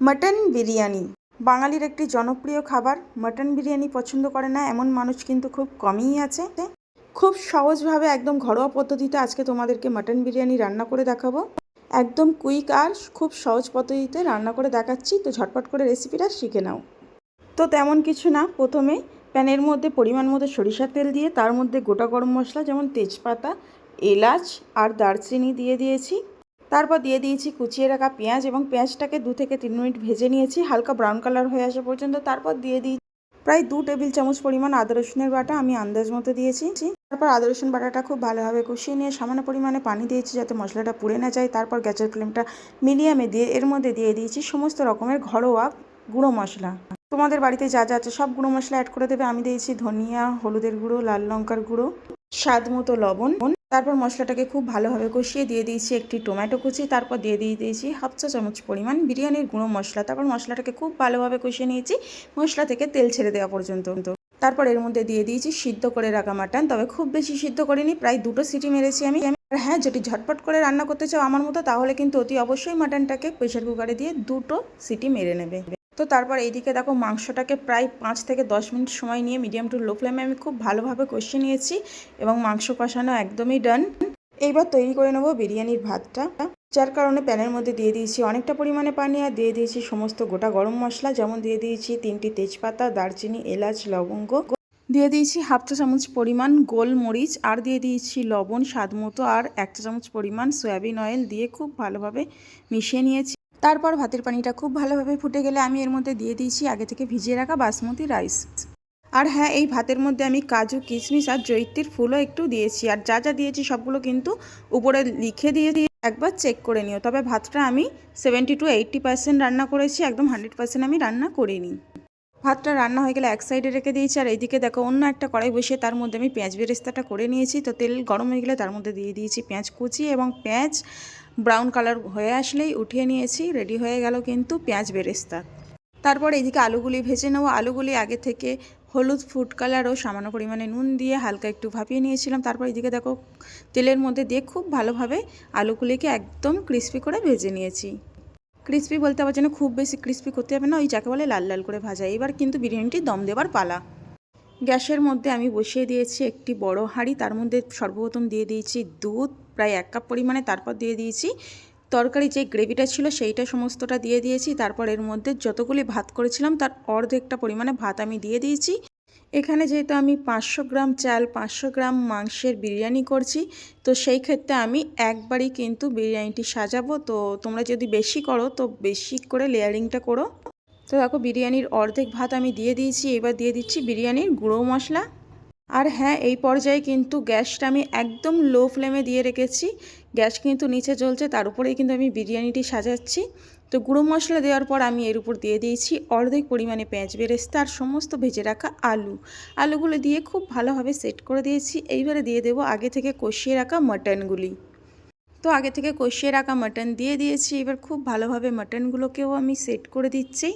Mutton biryani. বাঙালির একটি জনপ্রিয় খাবার। মাটন বিরিয়ানি পছন্দ করে না এমন মানুষ কিন্তু খুব কমই আছে। খুব সহজভাবে একদম ঘরোয়া পদ্ধতিতে আজকে তোমাদেরকে মাটন বিরিয়ানি রান্না করে দেখাবো। একদম কুইক আর খুব সহজ পদ্ধতিতে রান্না করে দেখাচ্ছি। তো ঝটপট করে রেসিপিটা শিখে নাও। তো তেমন কিছু না, প্রথমে প্যানের মধ্যে পরিমাণ মতো সরিষার তেল দিয়ে তার মধ্যে গোটা গরম মশলা যেমন তেজপাতা, এলাচ আর দারচিনি দিয়ে দিয়েছি। তারপর দিয়ে দিয়েছি কুচিয়ে রাখা পেঁয়াজ এবং পেঁয়াজটাকে দু থেকে তিন মিনিট ভেজে নিয়েছি, হালকা ব্রাউন কালার হয়ে আসা পর্যন্ত। তারপর দিয়ে দিই প্রায় দু টেবিল চামচ পরিমাণ আদা, রসুনের বাটা আমি আন্দাজ মতো দিয়েছি। তারপর আদা, রসুন বাটাটা খুব ভালোভাবে কষিয়ে নিয়ে সামান্য পরিমাণে পানি দিয়েছি যাতে মশলাটা পুড়ে না যায়। তারপর গ্যাসের ফ্লেমটা মিডিয়ামে দিয়ে এর মধ্যে দিয়ে দিয়েছি সমস্ত রকমের ঘরোয়া গুঁড়ো মশলা। তোমাদের বাড়িতে যা যা আছে সব গুঁড়ো মশলা অ্যাড করে দেবে। আমি দিয়েছি ধনিয়া, হলুদের গুঁড়ো, লাল লঙ্কার গুঁড়ো, স্বাদ মতো লবণ। তারপর মশলাটাকে খুব ভালোভাবে কষিয়ে দিয়ে দিয়েছি একটি টমেটো কুচি, তারপর দিয়ে দিয়ে দিয়েছি হাফ চা চামচ পরিমাণ বিরিয়ানির গুঁড়ো মশলা। তারপর মশলাটাকে খুব ভালোভাবে কষিয়ে নিয়েছি, মশলা থেকে তেল ছেড়ে দেওয়া পর্যন্ত। তারপর এর মধ্যে দিয়ে দিয়েছি সিদ্ধ করে রাখা মাটন, তবে খুব বেশি সিদ্ধ করিনি, প্রায় দুটো সিটি মেরেছি আমি। আর হ্যাঁ যদি ঝটপট করে রান্না করতে চাও আমার মতো, তাহলে কিন্তু অতি অবশ্যই মাটনটাকে প্রেশার কুকারে দিয়ে দুটো সিটি মেরে নেবে। তো তারপর এইদিকে দেখো মাংসটাকে প্রায় পাঁচ থেকে দশ মিনিট সময় নিয়ে মিডিয়াম টু লো ফ্লেমে আমি খুব ভালোভাবে কষিয়ে নিয়েছি এবং মাংস কষানো একদমই ডান এইবার তৈরি করে নেব বিরিয়ানির ভাতটা। যার কারণে প্যানের মধ্যে দিয়ে দিয়েছি অনেকটা পরিমাণে পানি আর দিয়ে দিয়েছি সমস্ত গোটা গরম মশলা। যেমন দিয়ে দিয়েছি তিনটি তেজপাতা, দারচিনি, এলাচ, লবঙ্গ। দিয়ে দিয়েছি হাফ চা চামচ পরিমাণ গোলমরিচ আর দিয়ে দিয়েছি লবণ, স্বাদ মতো আর এক চা চামচ পরিমাণ সয়াবিন অয়েল দিয়ে খুব ভালোভাবে মিশিয়ে নিয়েছি। তারপর ভাতের পানিটা খুব ভালোভাবে ফুটে গেলে আমি এর মধ্যে দিয়ে দিয়েছি আগে থেকে ভিজিয়ে রাখা বাসমতি রাইস। আর হ্যাঁ এই ভাতের মধ্যে আমি কাজু, কিশমিশ আর জৈত্রীর ফুলও একটু দিয়েছি। আর যা যা দিয়েছি সবগুলো কিন্তু উপরে লিখে দিয়ে দিয়ে একবার চেক করে নিও। তবে ভাতটা আমি সেভেন্টি টু এইট্টি পার্সেন্ট রান্না করেছি, একদম হান্ড্রেড পার্সেন্ট আমি রান্না করিনি। ভাতটা রান্না হয়ে গেলে এক সাইডে রেখে দিয়েছি, আর এইদিকে দেখো অন্য একটা কড়াই বসিয়ে তার মধ্যে আমি পেঁয়াজ বেরেস্তাটা করে নিয়েছি। তো তেল গরম হয়ে গেলে তার মধ্যে দিয়ে দিয়েছি পেঁয়াজ কুচি এবং পেঁয়াজ ব্রাউন কালার হয়ে আসলেই উঠিয়ে নিয়েছি, রেডি হয়ে গেল কিন্তু পেঁয়াজ বেরেস্তা। তারপর এইদিকে আলুগুলি ভেজে নেব। আলুগুলি আগে থেকে হলুদ ফুড কালার ও সামান্য পরিমাণে নুন দিয়ে হালকা একটু ভাপিয়ে নিয়েছিলাম। তারপর এদিকে দেখো তেলের মধ্যে দিয়ে খুব ভালোভাবে আলুগুলিকে একদম ক্রিস্পি করে ভেজে নিয়েছি। ক্রিস্পি বলতে আবার যেন খুব বেশি ক্রিস্পি করতে হবে না, ওই যাকে বলে লাল লাল করে ভাজা। এবার কিন্তু বিরিয়ানিটি দম দেওয়ার পালা। গ্যাসের মধ্যে আমি বসিয়ে দিয়েছি একটি বড় হাঁড়ি, তার মধ্যে সর্বপ্রথম দিয়ে দিয়েছি দুধ, প্রায় এক কাপ পরিমাণে, তারপর দিয়ে দিয়েছি তরকারি, যে গ্রেভিটা ছিল সেইটা সমস্তটা দিয়ে দিয়েছি। তারপর এর মধ্যে যতগুলি ভাত করেছিলাম, তার অর্ধেকটা পরিমাণে ভাত আমি দিয়ে দিয়েছি। এখানে যেহেতু আমি পাঁচশো গ্রাম চাল, পাঁচশো গ্রাম মাংসের বিরিয়ানি করছি, তো সেই ক্ষেত্রে আমি একবারই কিন্তু বিরিয়ানিটি সাজাবো। তো তোমরা যদি বেশি করো, তো বেশি করে লেয়ারিংটা করো। তো দেখো, বিরিয়ানির অর্ধেক ভাত আমি দিয়ে দিয়েছি। এবার দিয়ে দিচ্ছি বিরিয়ানির গুঁড়ো মশলা। আর হ্যাঁ এই পর্যায়ে কিন্তু গ্যাসটা আমি একদম লো ফ্লেমে দিয়ে রেখেছি। গ্যাস কিন্তু নিচে জ্বলছে, তার উপরেই কিন্তু আমি বিরিয়ানিটি সাজাচ্ছি। তো গুঁড়ো মশলা দেওয়ার পর আমি এর উপর দিয়ে দিয়েছি অর্ধেক পরিমাণে পেঁয়াজ বেরেস্তা আর সমস্ত ভেজে রাখা আলু। আলুগুলো দিয়ে খুব ভালোভাবে সেট করে দিয়েছি। এইবারে দিয়ে দেবো আগে থেকে কষিয়ে রাখা মাটনগুলি। তো আগে থেকে কষিয়ে রাখা মাটন দিয়ে দিয়েছি। এবার খুব ভালোভাবে মাটনগুলোকেও আমি সেট করে দিচ্ছি।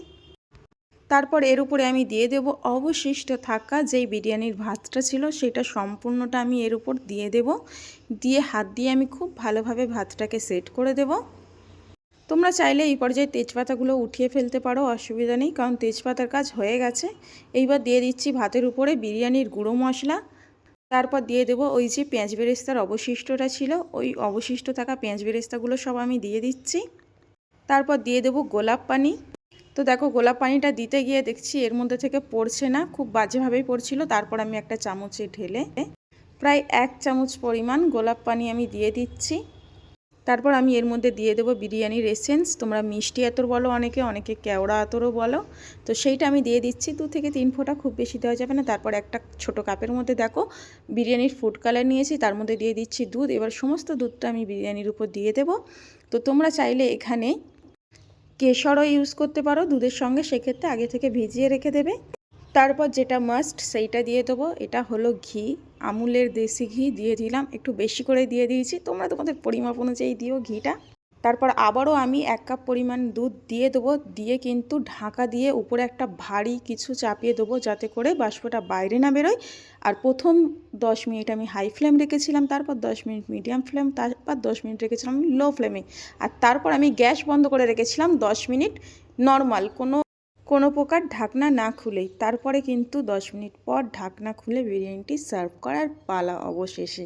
তারপর এর উপরে আমি দিয়ে দেব অবশিষ্ট থাকা যেই বিরিয়ানির ভাতটা ছিল সেটা সম্পূর্ণটা আমি এর উপর দিয়ে দেব। দিয়ে হাত দিয়ে আমি খুব ভালোভাবে ভাতটাকে সেট করে দেব। তোমরা চাইলে এই পর্যায়ে তেজপাতাগুলো উঠিয়ে ফেলতে পারো, অসুবিধা নেই, কারণ তেজপাতার কাজ হয়ে গেছে। এইবার দিয়ে দিচ্ছি ভাতের উপরে বিরিয়ানির গুঁড়ো মশলা। তারপর দিয়ে দেবো ওই যে পেঁয়াজ বেরেস্তার অবশিষ্টটা ছিল, ওই অবশিষ্ট থাকা পেঁয়াজ বেরেস্তাগুলো সব আমি দিয়ে দিচ্ছি। তারপর দিয়ে দেবো গোলাপ পানি। তো দেখো গোলাপ পানিটা দিতে গিয়ে দেখছি এর মধ্যে থেকে পড়ছে না, খুব বাজেভাবেই পড়ছিল। তারপর আমি একটা চামচে ঢেলে প্রায় এক চামচ পরিমাণ গোলাপ পানি আমি দিয়ে দিচ্ছি। তারপর আমি এর মধ্যে দিয়ে দেবো বিরিয়ানির এসেন্স তোমরা মিষ্টি আতর বলো অনেকে অনেকে কেওড়া আতরও বলো। তো সেইটা আমি দিয়ে দিচ্ছি, দু থেকে তিন ফোঁটা খুব বেশি দেওয়া যাবে না। তারপর একটা ছোট কাপের মধ্যে দেখো বিরিয়ানির ফুড কালার নিয়েছি, তার মধ্যে দিয়ে দিচ্ছি দুধ। এবার সমস্ত দুধটা আমি বিরিয়ানির উপর দিয়ে দেবো। তো তোমরা চাইলে এখানে কেশরও ইউজ করতে পারো দুধের সঙ্গে, সেক্ষেত্রে আগে থেকে ভিজিয়ে রেখে দেবে। তারপর যেটা মাস্ট সেইটা দিয়ে দেবো। এটা হলো ঘি। আমুলের দেশি ঘি দিয়ে দিলাম। একটু বেশি করে দিয়ে দিয়েছি। তোমরা তোমাদের পরিমাপ অনুযায়ী দিও ঘিটা। তারপর আবারও আমি এক কাপ পরিমাণ দুধ দিয়ে দেবো, দিয়ে কিন্তু ঢাকা দিয়ে উপরে একটা ভারী কিছু চাপিয়ে দেবো যাতে করে বাষ্পটা বাইরে না বেরোয়। আর প্রথম দশ মিনিট আমি হাই ফ্লেম রেখেছিলাম, তারপর দশ মিনিট মিডিয়াম ফ্লেম, তারপর দশ মিনিট রেখেছিলাম লো ফ্লেমে। আর তারপর আমি গ্যাস বন্ধ করে রেখেছিলাম দশ মিনিট নর্মাল, কোনো কোনো প্রকার ঢাকনা না খুলেই। তারপরে কিন্তু দশ মিনিট পর ঢাকনা খুলে বিরিয়ানিটি সার্ভ করার পালা অবশেষে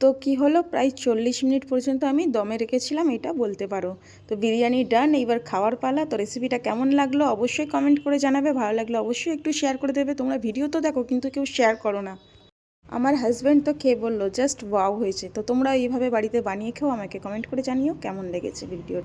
তো কি হলো? প্রায় চল্লিশ মিনিট পর্যন্ত আমি দমে রেখেছিলাম, এটা বলতে পারো। তো বিরিয়ানি ডান এইবার খাওয়ার পালা। তো রেসিপিটা কেমন লাগল? অবশ্যই কমেন্ট করে জানাবে। ভালো লাগলে অবশ্যই একটু শেয়ার করে দেবে। তোমরা ভিডিও তো দেখো, কিন্তু কেউ শেয়ার করো না। আমার হাজব্যান্ড তো খেয়ে বলল জাস্ট ওয়াও হয়েছে। তো তোমরা এইভাবে বাড়িতে বানিয়ে খেও, আমাকে কমেন্ট করে জানিও কেমন লেগেছে ভিডিও